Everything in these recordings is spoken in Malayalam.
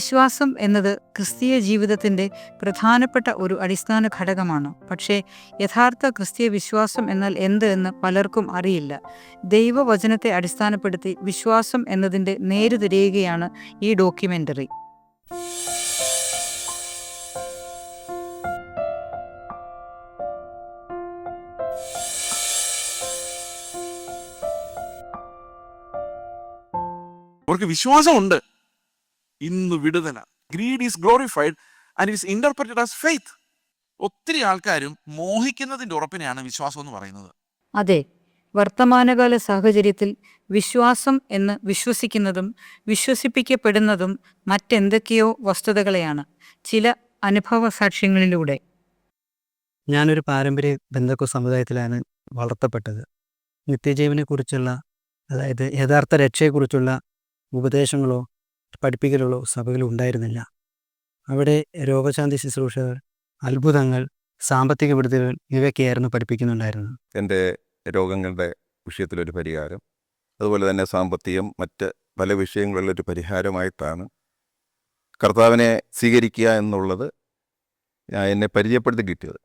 വിശ്വാസം എന്നത് ക്രിസ്തീയ ജീവിതത്തിന്റെ പ്രധാനപ്പെട്ട ഒരു അടിസ്ഥാന ഘടകമാണ്. പക്ഷേ യഥാർത്ഥ ക്രിസ്തീയ വിശ്വാസം എന്നാൽ എന്ത് എന്ന് പലർക്കും അറിയില്ല. ദൈവവചനത്തെ അടിസ്ഥാനപ്പെടുത്തി വിശ്വാസം എന്നതിന്റെ നേരുതിരയുകയാണ് ഈ ഡോക്യുമെന്ററി. അവർക്ക് വിശ്വാസമുണ്ട്. ഇന്ന് വിടുതല. Greed is glorified and it it's interpreted as faith ഒത്തിരി ആൾക്കാരും മോഹിക്കുന്നതിന്റെ ഉറപ്പിനെയാണ് വിശ്വാസം എന്ന് പറയുന്നത്. അതെ വർത്തമാനകാല സാഹചര്യത്തിൽ വിശ്വാസം എന്ന് വിശ്വസിക്കുന്നതും വിശ്വസിപ്പിക്കപ്പെടുന്നതും മറ്റെന്തൊക്കെയോ വസ്തുതകളെയാണ്. ചില അനുഭവ സാക്ഷ്യങ്ങളിലൂടെ. ഞാനൊരു പാരമ്പര്യ ബന്ധക്കോ സമുദായത്തിലാണ് വളർത്തപ്പെട്ടത്. നിത്യജീവനെക്കുറിച്ചുള്ള അതായത് യഥാർത്ഥ രക്ഷയെക്കുറിച്ചുള്ള ഉപദേശങ്ങളോ പഠിപ്പിക്കലുകളോ സഭകളിൽ ഉണ്ടായിരുന്നില്ല. അവിടെ രോഗശാന്തി ശുശ്രൂഷകൾ അത്ഭുതങ്ങൾ സാമ്പത്തിക വിടുതലുകൾ ഇവയൊക്കെയായിരുന്നു പഠിപ്പിക്കുന്നുണ്ടായിരുന്നത്. എന്റെ രോഗങ്ങളുടെ വിഷയത്തിലൊരു പരിഹാരം അതുപോലെ തന്നെ സാമ്പത്തികം മറ്റ് പല വിഷയങ്ങളിലൊരു പരിഹാരമായിട്ടാണ് കർത്താവിനെ സ്വീകരിക്കുക എന്നുള്ളത് ഞാൻ എന്നെ പരിചയപ്പെടുത്തി കിട്ടിയത്.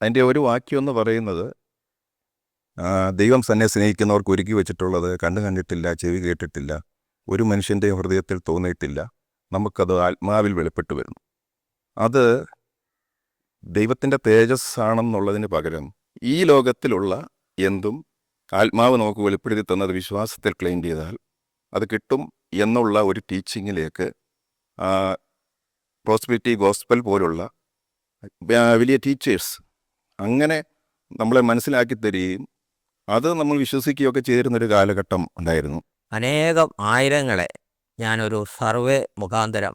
അതിന്റെ ഒരു വാക്യം എന്ന് പറയുന്നത് ദൈവം തന്നെ സ്നേഹിക്കുന്നവർക്ക് ഒരുക്കി വെച്ചിട്ടുള്ളത് കണ്ടു കണ്ടിട്ടില്ല ചെവി കേട്ടിട്ടില്ല ഒരു മനുഷ്യന്റെയും ഹൃദയത്തിൽ തോന്നിയിട്ടില്ല. നമുക്കത് ആത്മാവിൽ വെളിപ്പെട്ടു വരുന്നു. അത് ദൈവത്തിന്റെ തേജസ് ആണെന്നുള്ളതിന് പകരം ഈ ലോകത്തിലുള്ള എന്തും ആത്മാവ് നമുക്ക് വെളിപ്പെടുത്തി തന്നത് വിശ്വാസത്തിൽ ക്ലെയിം ചെയ്താൽ അത് കിട്ടും എന്നുള്ള ഒരു ടീച്ചിങ്ങിലേക്ക് പ്രോസ്പിറ്റി ഗോസ്പൽ പോലുള്ള വലിയ ടീച്ചേഴ്സ് അങ്ങനെ നമ്മളെ മനസ്സിലാക്കി തരികയും അത് നമ്മൾ വിശ്വസിക്കുകയൊക്കെ ചെയ്തിരുന്നൊരു കാലഘട്ടം ഉണ്ടായിരുന്നു. അനേകം ആയിരങ്ങളെ ഞാനൊരു സർവേ മുഖാന്തരം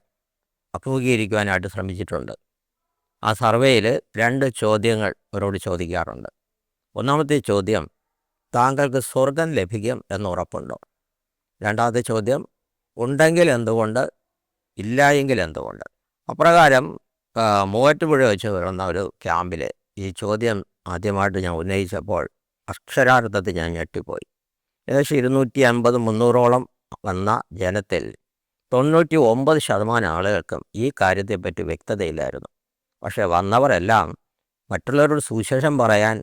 അഭിമുഖീകരിക്കുവാനായിട്ട് ശ്രമിച്ചിട്ടുണ്ട്. ആ സർവേയിൽ രണ്ട് ചോദ്യങ്ങൾ അവരോട് ചോദിക്കാറുണ്ട്. ഒന്നാമത്തെ ചോദ്യം താങ്കൾക്ക് സ്വർഗം ലഭിക്കും എന്ന് ഉറപ്പുണ്ടോ? രണ്ടാമത്തെ ചോദ്യം ഉണ്ടെങ്കിൽ എന്തുകൊണ്ട്? ഇല്ല എങ്കിൽ എന്തുകൊണ്ട്? അപ്രകാരം മൂവാറ്റുപുഴ വെച്ച് വരുന്ന ഒരു ക്യാമ്പിൽ ഈ ചോദ്യം ആദ്യമായിട്ട് ഞാൻ ഉന്നയിച്ചപ്പോൾ അക്ഷരാർത്ഥത്തിൽ ഞാൻ ഞെട്ടിപ്പോയി. ഏകദേശം ഇരുന്നൂറ്റി അൻപത് മുന്നൂറോളം വന്ന ജനത്തിൽ തൊണ്ണൂറ്റി ഒമ്പത് ശതമാനം ആളുകൾക്കും ഈ കാര്യത്തെപ്പറ്റി വ്യക്തതയില്ലായിരുന്നു. പക്ഷേ വന്നവരെല്ലാം മറ്റുള്ളവരോട് സുവിശേഷം പറയാൻ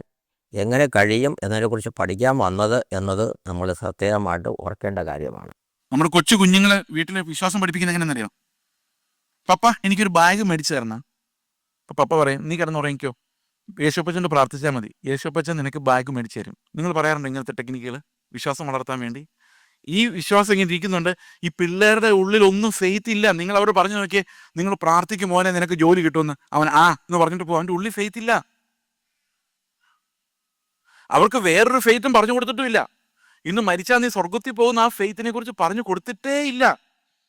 എങ്ങനെ കഴിയും എന്നതിനെക്കുറിച്ച് പഠിക്കാൻ വന്നത് എന്നത് നമ്മൾ സത്യമായിട്ട് ഓർക്കേണ്ട കാര്യമാണ്. നമ്മുടെ കൊച്ചു കുഞ്ഞുങ്ങളെ വീട്ടിൽ വിശ്വാസം പഠിപ്പിക്കുന്നത് എങ്ങനെയെന്നറിയോ പപ്പ എനിക്കൊരു ബാഗ് മേടിച്ചു തരണം. അപ്പൊ പപ്പ പറയും നീ കിടന്നുറങ്ങിക്കോ യേശുപ്പച്ചനോട് പ്രാർത്ഥിച്ചാൽ മതി. യേശുപ്പച്ചൻ നിനക്ക് ബാഗ് മേടിച്ചു തരും. നിങ്ങൾ പറയാറുണ്ട് ഇങ്ങനത്തെ ടെക്നിക്കുകൾ വിശ്വാസം വളർത്താൻ വേണ്ടി. ഈ വിശ്വാസം ഇങ്ങനെ ഇരിക്കുന്നുണ്ട് ഈ പിള്ളേരുടെ ഉള്ളിൽ ഒന്നും ഫെയ്ത്ത് ഇല്ല. നിങ്ങൾ അവരോട് പറഞ്ഞു നോക്കിയേ നിങ്ങൾ പ്രാർത്ഥിക്കും മോനെ നിനക്ക് ജോലി കിട്ടുമെന്ന്. അവൻ ആ എന്ന് പറഞ്ഞിട്ട് പോകും അവന്റെ ഉള്ളിൽ ഫെയ്ത്ത് ഇല്ല. അവർക്ക് വേറൊരു ഫെയ്ത്തും പറഞ്ഞു കൊടുത്തിട്ടും ഇല്ല. ഇന്ന് മരിച്ചാൽ നീ സ്വർഗത്തിൽ പോകുന്ന ആ ഫെയ്ത്തിനെ കുറിച്ച് പറഞ്ഞു കൊടുത്തിട്ടേ ഇല്ല.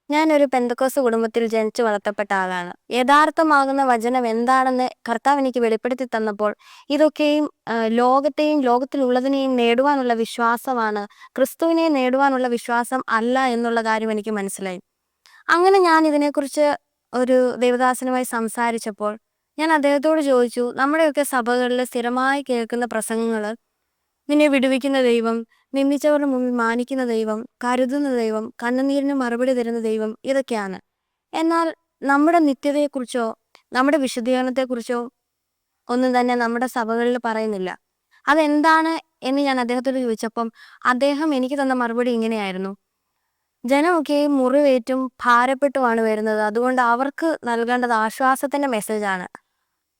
ഞാനൊരു പെന്തക്കോസ് കുടുംബത്തിൽ ജനിച്ചു വളർത്തപ്പെട്ട ആളാണ്. യഥാർത്ഥമാകുന്ന വചനം എന്താണെന്ന് കർത്താവ് എനിക്ക് വെളിപ്പെടുത്തി തന്നപ്പോൾ ഇതൊക്കെയും ലോകത്തെയും ലോകത്തിലുള്ളതിനെയും നേടുവാനുള്ള വിശ്വാസമാണ് ക്രിസ്തുവിനെ നേടുവാനുള്ള വിശ്വാസം അല്ല എന്നുള്ള കാര്യം എനിക്ക് മനസ്സിലായി. അങ്ങനെ ഞാൻ ഇതിനെക്കുറിച്ച് ഒരു ദേവദാസനുമായി സംസാരിച്ചപ്പോൾ ഞാൻ അദ്ദേഹത്തോട് ചോദിച്ചു നമ്മുടെയൊക്കെ സഭകളിൽ സ്ഥിരമായി കേൾക്കുന്ന പ്രസംഗങ്ങൾ നിന്നെ വിടുവിക്കുന്ന ദൈവം നിന്ദിച്ചവരുടെ മുമ്പിൽ മാനിക്കുന്ന ദൈവം കരുതുന്ന ദൈവം കണ്ണുനീരിന് മറുപടി തരുന്ന ദൈവം ഇതൊക്കെയാണ്. എന്നാൽ നമ്മുടെ നിത്യതയെക്കുറിച്ചോ നമ്മുടെ വിശുദ്ധീകരണത്തെക്കുറിച്ചോ ഒന്നും തന്നെ നമ്മുടെ സഭകളിൽ പറയുന്നില്ല. അതെന്താണ് എന്ന് ഞാൻ അദ്ദേഹത്തോട് ചോദിച്ചപ്പം അദ്ദേഹം എനിക്ക് തന്ന മറുപടി ഇങ്ങനെയായിരുന്നു. ജനമൊക്കെ മുറിവേറ്റും ഭാരപ്പെട്ടുമാണ് വരുന്നത്. അതുകൊണ്ട് അവർക്ക് നൽകേണ്ടത് ആശ്വാസത്തിന്റെ മെസ്സേജാണ്.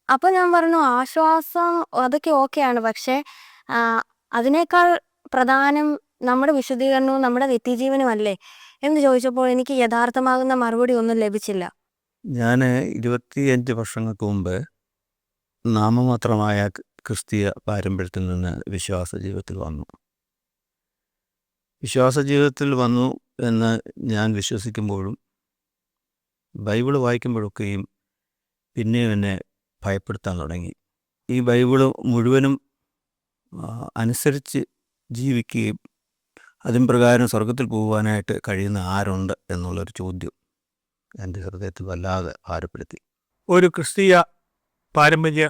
അപ്പൊ ഞാൻ പറഞ്ഞു ആശ്വാസം അതൊക്കെ ഓക്കെയാണ്. പക്ഷെ അതിനേക്കാൾ പ്രധാനം നമ്മുടെ വിശുദ്ധീകരണവും നമ്മുടെ നിത്യജീവനും അല്ലേ എന്ന് ചോദിച്ചപ്പോൾ എനിക്ക് യഥാർത്ഥമാകുന്ന മറുപടി ഒന്നും ലഭിച്ചില്ല. ഞാൻ ഇരുപത്തിയഞ്ച് വർഷങ്ങൾക്ക് മുമ്പ് നാമമാത്രമായ ക്രിസ്തീയ പാരമ്പര്യത്തിൽ നിന്ന് വിശ്വാസ ജീവിതത്തിൽ വന്നു. വിശ്വാസ ജീവിതത്തിൽ വന്നു എന്ന് ഞാൻ വിശ്വസിക്കുമ്പോഴും ബൈബിൾ വായിക്കുമ്പോഴൊക്കെയും പിന്നെയും എന്നെ ഭയപ്പെടുത്താൻ തുടങ്ങി. ഈ ബൈബിൾ മുഴുവനും അനുസരിച്ച് ജീവിക്കുകയും അതിൻ പ്രകാരം സ്വർഗത്തിൽ പോകുവാനായിട്ട് കഴിയുന്ന ആരുണ്ട് എന്നുള്ളൊരു ചോദ്യം എന്റെ ഹൃദയത്തിൽ വല്ലാതെ ഭാരപ്പെടുത്തി. ഒരു ക്രിസ്തീയ പാരമ്പര്യ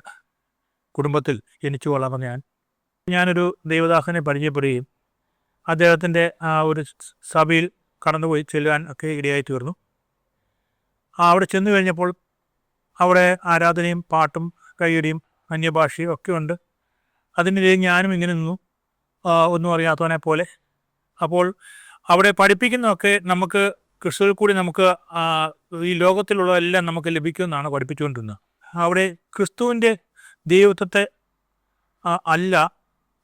കുടുംബത്തിൽ ജനിച്ചു വളർന്ന ഞാൻ ഞാനൊരു ദേവദാസനെ പരിചയപ്പെടുകയും അദ്ദേഹത്തിന്റെ ആ ഒരു സഭയിൽ കടന്നുപോയി ചെല്ലുവാൻ ഒക്കെ ഇടയായി തീർന്നു അവിടെ ചെന്നു കഴിഞ്ഞപ്പോൾ അവിടെ ആരാധനയും പാട്ടും കയ്യടിയും അന്യഭാഷയും ഒക്കെ ഉണ്ട്. അതിനിടയിൽ ഞാനും ഇങ്ങനെ നിന്നു. ഒന്നും അറിയാത്തവനെ പോലെ. അപ്പോൾ അവിടെ പഠിപ്പിക്കുന്നതൊക്കെ നമുക്ക് ക്രിസ്തുവിൽ കൂടി നമുക്ക് ഈ ലോകത്തിലുള്ളതെല്ലാം നമുക്ക് ലഭിക്കുമെന്നാണ് പഠിപ്പിച്ചുകൊണ്ടിരുന്നത്. അവിടെ ക്രിസ്തുവിന്റെ ദൈവത്വത്തെ അല്ല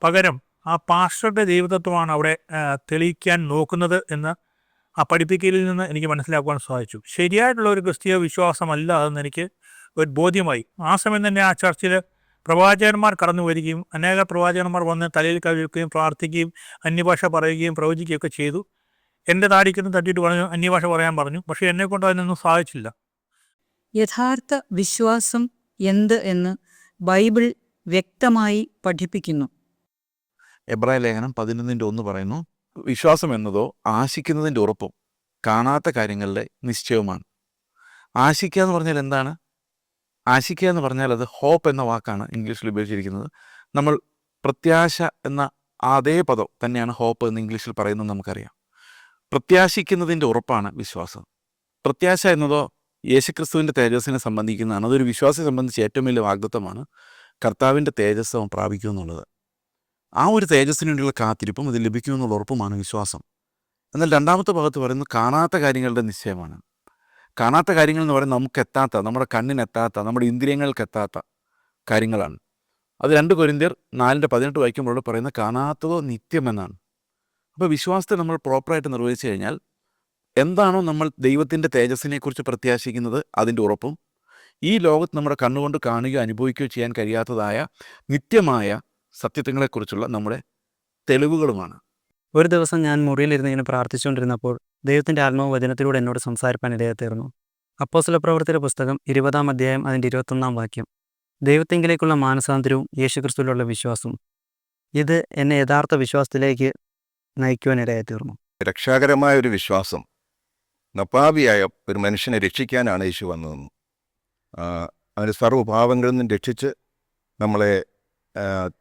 പകരം ആ പാസ്റ്ററുടെ ദൈവതത്വമാണ് അവിടെ തെളിയിക്കാൻ നോക്കുന്നത് എന്ന് ആ പഠിപ്പിക്കലിൽ നിന്ന് എനിക്ക് മനസ്സിലാക്കുവാൻ സാധിച്ചു. ശരിയായിട്ടുള്ള ഒരു ക്രിസ്തീയ വിശ്വാസമല്ല അതെന്ന് എനിക്ക് ഒരു ബോധ്യമായി. ആ സമയം തന്നെ ആ ചർച്ചിൽ പ്രവാചകന്മാർ കടന്നു വരികയും അനേക പ്രവാചകന്മാർ വന്ന് തലയിൽ കവിക്കുകയും പ്രാർത്ഥിക്കുകയും അന്യഭാഷ പറയുകയും പ്രവചിക്കുകയൊക്കെ ചെയ്തു. എന്റെ താടിക്കൊന്നും തട്ടിയിട്ട് പറഞ്ഞു അന്യഭാഷ പറയാൻ പറഞ്ഞു. പക്ഷെ എന്നെ കൊണ്ട് അതിനൊന്നും സാധിച്ചില്ല. യഥാർത്ഥ വിശ്വാസം എന്ത് എന്ന് ബൈബിൾ വ്യക്തമായി പഠിപ്പിക്കുന്നു. എബ്രായ ലേഖനം പതിനൊന്നിന്റെ ഒന്ന് പറയുന്നു വിശ്വാസം എന്നതോ ആശിക്കുന്നതിന്റെ ഉറപ്പും കാണാത്ത കാര്യങ്ങളുടെ നിശ്ചയവുമാണ്. ആശിക്കുക എന്ന് പറഞ്ഞാൽ എന്താണ്? ആശിക്കുക എന്ന് പറഞ്ഞാൽ അത് ഹോപ്പ് എന്ന വാക്കാണ് ഇംഗ്ലീഷിൽ ഉപയോഗിച്ചിരിക്കുന്നത്. നമ്മൾ പ്രത്യാശ എന്ന അതേ പദം തന്നെയാണ് ഹോപ്പ് എന്ന് ഇംഗ്ലീഷിൽ പറയുന്നത് നമുക്കറിയാം. പ്രത്യാശിക്കുന്നതിന്റെ ഉറപ്പാണ് വിശ്വാസം. പ്രത്യാശ എന്നതോ യേശുക്രിസ്തുവിന്റെ തേജസ്സിനെ സംബന്ധിക്കുന്നതാണ്. അതൊരു വിശ്വാസിയെ സംബന്ധിച്ച് ഏറ്റവും വലിയ വാഗ്ദത്വമാണ് കർത്താവിന്റെ തേജസ് പ്രാപിക്കും എന്നുള്ളത്. ആ ഒരു തേജസ്സിന് വേണ്ടിയുള്ള കാത്തിരിപ്പും അത് ലഭിക്കുമെന്നുള്ള ഉറപ്പുമാണ് വിശ്വാസം. എന്നാൽ രണ്ടാമത്തെ ഭാഗത്ത് പറയുന്നത് കാണാത്ത കാര്യങ്ങളുടെ നിശ്ചയമാണ്. കാണാത്ത കാര്യങ്ങൾ എന്ന് പറയുന്നത് നമുക്ക് എത്താത്ത നമ്മുടെ കണ്ണിനെത്താത്ത നമ്മുടെ ഇന്ദ്രിയങ്ങൾക്ക് എത്താത്ത കാര്യങ്ങളാണ്. അത് രണ്ട് കൊരിന്തിയർ നാലിന്റെ പതിനെട്ട് വായിക്കുമ്പോൾ പറയുന്നത് കാണാത്തതോ നിത്യമെന്നാണ്. അപ്പോൾ വിശ്വാസത്തെ നമ്മൾ പ്രോപ്പറായിട്ട് നിർവഹിച്ചു കഴിഞ്ഞാൽ എന്താണോ നമ്മൾ ദൈവത്തിന്റെ തേജസ്സിനെക്കുറിച്ച് പ്രത്യാശിക്കുന്നത് അതിന്റെ ഉറപ്പും ഈ ലോകത്ത് നമ്മുടെ കണ്ണുകൊണ്ട് കാണുകയോ അനുഭവിക്കുകയോ ചെയ്യാൻ കഴിയാത്തതായ നിത്യമായ സത്യത്വങ്ങളെക്കുറിച്ചുള്ള നമ്മുടെ തെളിവുകളുമാണ്. ഒരു ദിവസം ഞാൻ മുറിയിലിരുന്ന് ഇങ്ങനെ പ്രാർത്ഥിച്ചുകൊണ്ടിരുന്നപ്പോൾ ദൈവത്തിന്റെ ആത്മവചനത്തിലൂടെ എന്നോട് സംസാരിപ്പാൻ ഇടയാത്തീർന്നു അപ്പോസല പ്രവർത്തിയുടെ പുസ്തകം ഇരുപതാം അധ്യായം അതിന്റെ ഇരുപത്തൊന്നാം വാക്യം. ദൈവത്തെങ്കിലേക്കുള്ള മാനസാന്തരവും യേശുക്രിസ്തുവിലുള്ള വിശ്വാസവും. ഇത് എന്നെ യഥാർത്ഥ വിശ്വാസത്തിലേക്ക് നയിക്കുവാൻ ഇടയാത്തീർന്നു രക്ഷാകരമായ ഒരു വിശ്വാസം. നപ്പാവിയായ ഒരു മനുഷ്യനെ രക്ഷിക്കാനാണ് യേശു വന്നതെന്ന്. അവന് സർവഭാവങ്ങളിൽ നിന്നും രക്ഷിച്ച് നമ്മളെ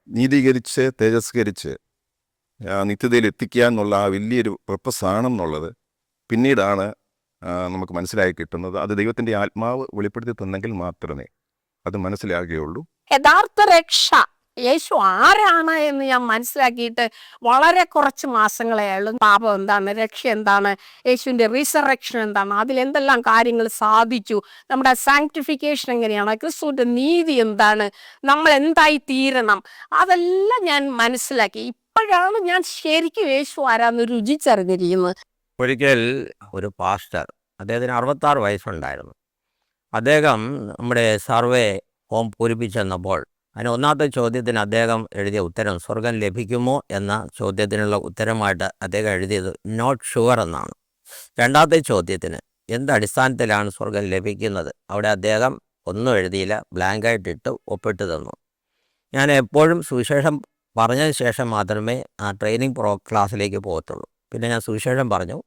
നീതീകരിച്ച് തേജസ്കരിച്ച് നിത്യതയിൽ എത്തിക്കുക എന്നുള്ള ആ വലിയൊരു പർപ്പസ് ആണെന്നുള്ളത് പിന്നീടാണ് നമുക്ക് മനസ്സിലായി കിട്ടുന്നത്. അത് ദൈവത്തിന്റെ ആത്മാവ് വെളിപ്പെടുത്തി തന്നെങ്കിൽ മാത്രമേ അത് മനസ്സിലാകുകയുള്ളൂ. യഥാർത്ഥ രക്ഷ. യേശു ആരാണ് എന്ന് ഞാൻ മനസ്സിലാക്കിയിട്ട് വളരെ കുറച്ച് മാസങ്ങളേ ഉള്ളൂ പാപം എന്താണ് രക്ഷ എന്താണ് യേശുവിന്റെ റീസറക്ഷൻ എന്താണ് അതിൽ എന്തെല്ലാം കാര്യങ്ങൾ സാധിച്ചു നമ്മുടെ സാങ്ക്ടിഫിക്കേഷൻ എങ്ങനെയാണ് ക്രിസ്തുവിന്റെ നീതി എന്താണ് നമ്മൾ എന്തായി തീരണം അതെല്ലാം ഞാൻ മനസ്സിലാക്കി. ഇപ്പോഴാണ് ഞാൻ ശരിക്കും യേശു ആരാന്ന് രുചിച്ചറിഞ്ഞിരിക്കുന്നത്. ഒരിക്കൽ ഒരു പാസ്റ്റർ അദ്ദേഹത്തിന് അറുപത്താറ് വയസ്സുണ്ടായിരുന്നു. അദ്ദേഹം നമ്മുടെ സർവേ ഹോം പൂരിപ്പിച്ചെന്നപ്പോൾ അതിന് ഒന്നാമത്തെ ചോദ്യത്തിന് അദ്ദേഹം എഴുതിയ ഉത്തരം സ്വർഗം ലഭിക്കുമോ എന്ന ചോദ്യത്തിനുള്ള ഉത്തരമായിട്ട് അദ്ദേഹം എഴുതിയത് നോട്ട് ഷുവർ എന്നാണ്. രണ്ടാമത്തെ ചോദ്യത്തിന് എന്ത് അടിസ്ഥാനത്തിലാണ് സ്വർഗം ലഭിക്കുന്നത്? അവിടെ അദ്ദേഹം ഒന്നും എഴുതിയില്ല ബ്ലാങ്കായിട്ട് ഇട്ട് ഒപ്പിട്ട് തന്നു. ഞാൻ എപ്പോഴും സുവിശേഷം പറഞ്ഞതിന് ശേഷം മാത്രമേ ആ ട്രെയിനിങ് പ്രോ ക്ലാസ്സിലേക്ക് പോകത്തുള്ളൂ. പിന്നെ ഞാൻ സുവിശേഷം പറഞ്ഞു.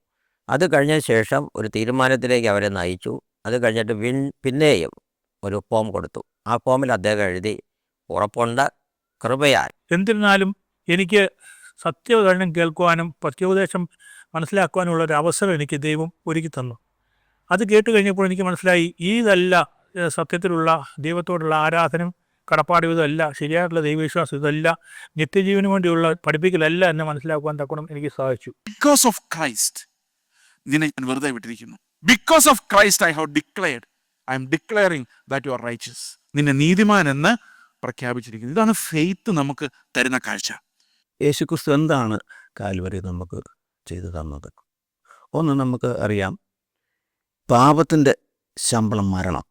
അത് കഴിഞ്ഞ ശേഷം ഒരു തീരുമാനത്തിലേക്ക് അവരെ നയിച്ചു. അത് കഴിഞ്ഞിട്ട് വിൻ പിന്നെയും ഒരു ഫോം കൊടുത്തു. ആ ഫോമിൽ അദ്ദേഹം എഴുതി ഉറപ്പുണ്ട് കൃപയാൽ. എന്നിരുന്നാലും എനിക്ക് സത്യവചനം കേൾക്കുവാനും പ്രത്യോപദേശം മനസ്സിലാക്കുവാനുള്ള ഒരു അവസരം എനിക്ക് ദൈവം ഒരുക്കി തന്നു. അത് കേട്ട് കഴിഞ്ഞപ്പോൾ എനിക്ക് മനസ്സിലായി ഇതല്ല സത്യത്തിലുള്ള ദൈവത്തോടുള്ള ആരാധനം കടപ്പാടും ഇതല്ല ശരിയായിട്ടുള്ള ദൈവവിശ്വാസം ഇതല്ല നിത്യജീവന് വേണ്ടിയുള്ള പഠിപ്പിക്കലല്ല എന്ന് മനസ്സിലാക്കുവാൻ തക്കണം എനിക്ക് സാധിച്ചു ബിക്കോസ് ഓഫ് ക്രൈസ്റ്റ് നിന്നെ ഞാൻ വെറുതെ വിട്ടിരിക്കുന്നു. Because of Christ I have declared I am declaring that you are righteous നിന്നെ നീതിമാൻ എന്ന് പ്രഖ്യാപിച്ചിരിക്കുന്നു. ഇതാണ് ഫെയ്ത്ത് നമുക്ക് തരുന്ന കാഴ്ച. യേശുക്രിസ്തു എന്താണ് കാൽവരി നമുക്ക് ചെയ്തു തന്നത്? ഒന്ന് നമുക്ക് അറിയാം. പാപത്തിന്റെ ശമ്പളം മരണം.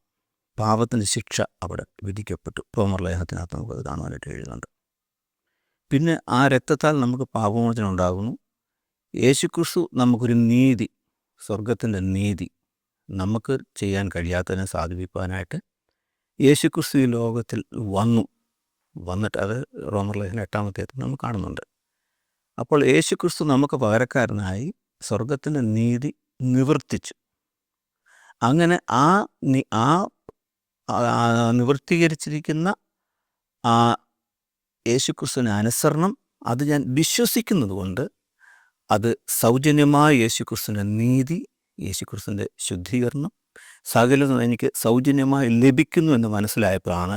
പാപത്തിന്റെ ശിക്ഷ അവിടെ വിധിക്കപ്പെട്ടു. റോമർ ലേഖനത്തിനകത്ത് നമുക്ക് അത് കാണുവാനായിട്ട് എഴുതുന്നുണ്ട്. പിന്നെ ആ രക്തത്താൽ നമുക്ക് പാപമോചനം ഉണ്ടാകുന്നു. യേശുക്രിസ്തു നമുക്കൊരു നീതി സ്വർഗത്തിന്റെ നീതി നമുക്ക് ചെയ്യാൻ കഴിയാത്തതിനെ സാധിപ്പിക്കാനായിട്ട് യേശുക്രിസ്തു ഈ ലോകത്തിൽ വന്നു. വന്നിട്ട് അത് റോമർ ലേഖന എട്ടാമത്തെ നമ്മൾ കാണുന്നുണ്ട്. അപ്പോൾ യേശുക്രിസ്തു നമുക്ക് പകരക്കാരനായി സ്വർഗത്തിന്റെ നീതി നിവർത്തിച്ചു. അങ്ങനെ ആ ആ ആ നിവർത്തീകരിച്ചിരിക്കുന്ന ആ യേശുക്രിസ്തുവിന് അനുസരണം അത് ഞാൻ വിശ്വസിക്കുന്നത് കൊണ്ട് അത് സൗജന്യമായ യേശുക്രിസ്തുവിന്റെ നീതി യേശുക്രിസ്തുവിന്റെ ശുദ്ധീകരണം സകലതും എനിക്ക് സൗജന്യമായി ലഭിക്കുന്നു എന്ന് മനസ്സിലായപ്പോഴാണ്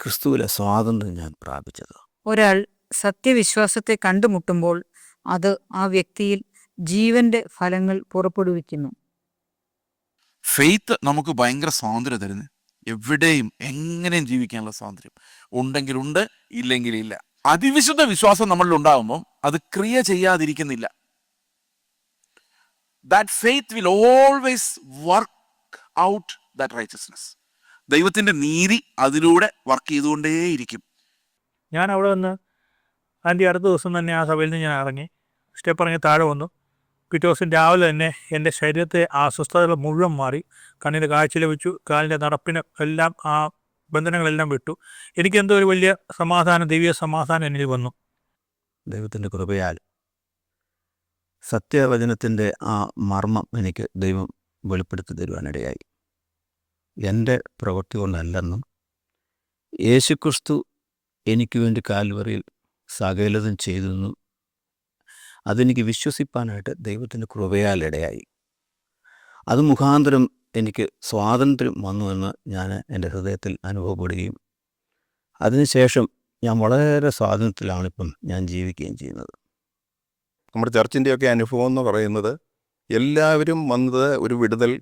ക്രിസ്തുവിലെ സ്വാതന്ത്ര്യം ഞാൻ പ്രാപിച്ചത്. ഒരാൾ സത്യവിശ്വാസത്തെ കണ്ടുമുട്ടുമ്പോൾ അത് ആ വ്യക്തിയിൽ ജീവന്റെ ഫലങ്ങൾ പുറപ്പെടുവിക്കുന്നു. ഫെയ്ത്ത് നമുക്ക് ഭയങ്കര സ്വാതന്ത്ര്യം തരുന്നത് എവിടെയും എങ്ങനെയും ജീവിക്കാനുള്ള സ്വാതന്ത്ര്യം. ഉണ്ടെങ്കിൽ ഉണ്ട് ഇല്ലെങ്കിൽ ഇല്ല. അതിവിശുദ്ധ വിശ്വാസം നമ്മളിൽ ഉണ്ടാകുമ്പോൾ അത് ക്രിയ ചെയ്യാതിരിക്കുന്നില്ല. That faith will always work out that righteousness ദൈവത്തിന്റെ നീതി അതിലൂടെ വർക്ക് ചെയ്തുകൊണ്ടേയിരിക്കും. ഞാൻ അവിടെ നിന്ന് അതിന്റെ അടുത്ത ദിവസം തന്നെ ആ സഭയിൽ നിന്ന് ഞാൻ ഇറങ്ങി. സ്റ്റെപ്പ് ഇറങ്ങി താഴെ വന്നു. പിറ്റേ ദിവസം രാവിലെ തന്നെ എന്റെ ശരീരത്തെ അസ്വസ്ഥതകൾ മുഴുവൻ മാറി. കണ്ണിന്റെ കാഴ്ച ലഭിച്ചു കാലിന്റെ നടപ്പിന് എല്ലാം ആ ബന്ധനങ്ങളെല്ലാം വിട്ടു. എനിക്ക് എന്തോ ഒരു വലിയ സമാധാനം ദൈവീയ സമാധാനം എന്നിൽ വന്നു. ദൈവത്തിന്റെ കൃപയാൽ സത്യവചനത്തിന്റെ ആ മർമ്മം എനിക്ക് ദൈവം വെളിപ്പെടുത്തി തരുവാനിടയായി. എന്റെ പ്രവൃത്തി കൊണ്ടല്ലെന്നും യേശുക്രിസ്തു എനിക്ക് വേണ്ടി കാൽവറിയിൽ സകലതും ചെയ്തെന്നും അതെനിക്ക് വിശ്വസിപ്പാനായിട്ട് ദൈവത്തിന്റെ കൃപയാൽ ഇടയായി അത് മുഖാന്തരം എനിക്ക് സ്വാതന്ത്ര്യം വന്നു എന്ന് ഞാൻ എന്റെ ഹൃദയത്തിൽ അനുഭവപ്പെടുകയും അതിനുശേഷം ഞാൻ വളരെ സ്വാതന്ത്ര്യത്തിലാണിപ്പം ഞാൻ ജീവിക്കുകയും ചെയ്യുന്നത്. നമ്മുടെ ചർച്ചിന്റെയൊക്കെ അനുഭവം എന്ന് പറയുന്നത് എല്ലാവരും വന്നത് ഒരു വിടുതൽ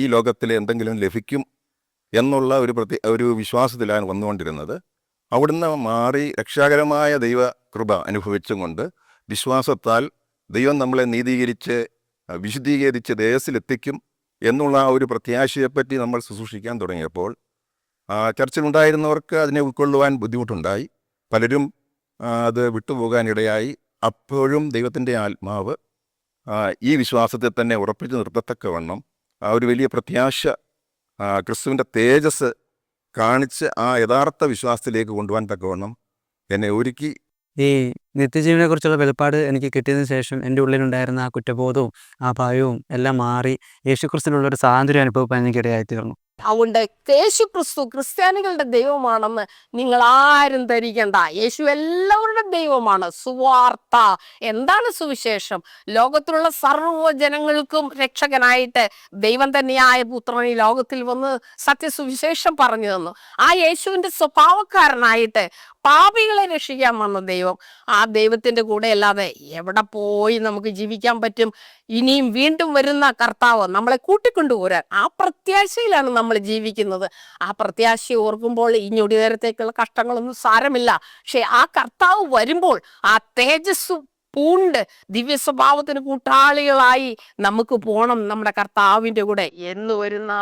ഈ ലോകത്തിൽ എന്തെങ്കിലും ലഭിക്കും എന്നുള്ള ഒരു പ്രതി ഒരു വിശ്വാസത്തിലാണ് വന്നുകൊണ്ടിരുന്നത്. അവിടുന്ന് മാറി രക്ഷാകരമായ ദൈവ കൃപ അനുഭവിച്ചും കൊണ്ട് വിശ്വാസത്താൽ ദൈവം നമ്മളെ നീതീകരിച്ച് വിശുദ്ധീകരിച്ച് ദേശത്തിലെത്തിക്കും എന്നുള്ള ആ ഒരു പ്രത്യാശയെപ്പറ്റി നമ്മൾ ശുശ്രൂഷിക്കാൻ തുടങ്ങിയപ്പോൾ ചർച്ചിലുണ്ടായിരുന്നവർക്ക് അതിനെ ഉൾക്കൊള്ളുവാൻ ബുദ്ധിമുട്ടുണ്ടായി. പലരും അത് വിട്ടുപോകാനിടയായി അപ്പോഴും ദൈവത്തിന്റെ ആത്മാവ് ഈ വിശ്വാസത്തെ തന്നെ ഉറപ്പിച്ച് നിർത്തത്തക്കവണ്ണം ആ ഒരു വലിയ പ്രത്യാശ ക്രിസ്തുവിന്റെ തേജസ് കാണിച്ച് ആ യഥാർത്ഥ വിശ്വാസത്തിലേക്ക് കൊണ്ടുപോകാൻ തക്കവണ്ണം എന്നെ ഒരുക്കി ഈ നിത്യജീവനെക്കുറിച്ചുള്ള വെളിപ്പാട് എനിക്ക് കിട്ടിയതിന് ശേഷം എന്റെ ഉള്ളിലുണ്ടായിരുന്ന ആ കുറ്റബോധവും ആ ഭയവും എല്ലാം മാറി യേശുക്രിസ്തുവിനുള്ള ഒരു സ്വാതന്ത്ര്യം എനിക്ക് എനിക്കിടയായി തീർന്നു അതുകൊണ്ട് യേശു ക്രിസ്തു ക്രിസ്ത്യാനികളുടെ ദൈവമാണെന്ന് നിങ്ങൾ ആരും ധരിക്കണ്ട. യേശു എല്ലാവരുടെ ദൈവമാണ്. സുവാർത്ത. എന്താണ് സുവിശേഷം? ലോകത്തിലുള്ള സർവ ജനങ്ങൾക്കും രക്ഷകനായിട്ട് ദൈവം തന്നെയായ പുത്രൻ ഈ ലോകത്തിൽ വന്ന് സത്യസുവിശേഷം പറഞ്ഞു തന്നു. ആ യേശുവിന്റെ സ്വഭാവക്കാരനായിട്ട് പാപികളെ രക്ഷിക്കാൻ വന്ന ദൈവം. ആ ദൈവത്തിന്റെ കൂടെ അല്ലാതെ എവിടെ പോയി നമുക്ക് ജീവിക്കാൻ പറ്റും? ഇനിയും വീണ്ടും വരുന്ന കർത്താവ് നമ്മളെ കൂട്ടിക്കൊണ്ടുപോരാൻ. ആ പ്രത്യാശയിലാണ് നമ്മൾ ജീവിക്കുന്നത്. ആ പ്രത്യാശ ഓർക്കുമ്പോൾ ഞൊടി നേരത്തേക്കുള്ള കഷ്ടങ്ങളൊന്നും സാരമില്ല. പക്ഷെ ആ കർത്താവ് വരുമ്പോൾ ആ തേജസ് പൂണ്ട് ദിവ്യ സ്വഭാവത്തിന് കൂട്ടാളികളായി നമുക്ക് പോണം നമ്മുടെ കർത്താവിന്റെ കൂടെ. എന്ന് വരുന്ന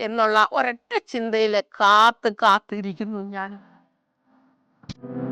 എന്നുള്ള ഒരൊറ്റ ചിന്തയിൽ കാത്ത് കാത്തിരിക്കുന്നു ഞാൻ thank you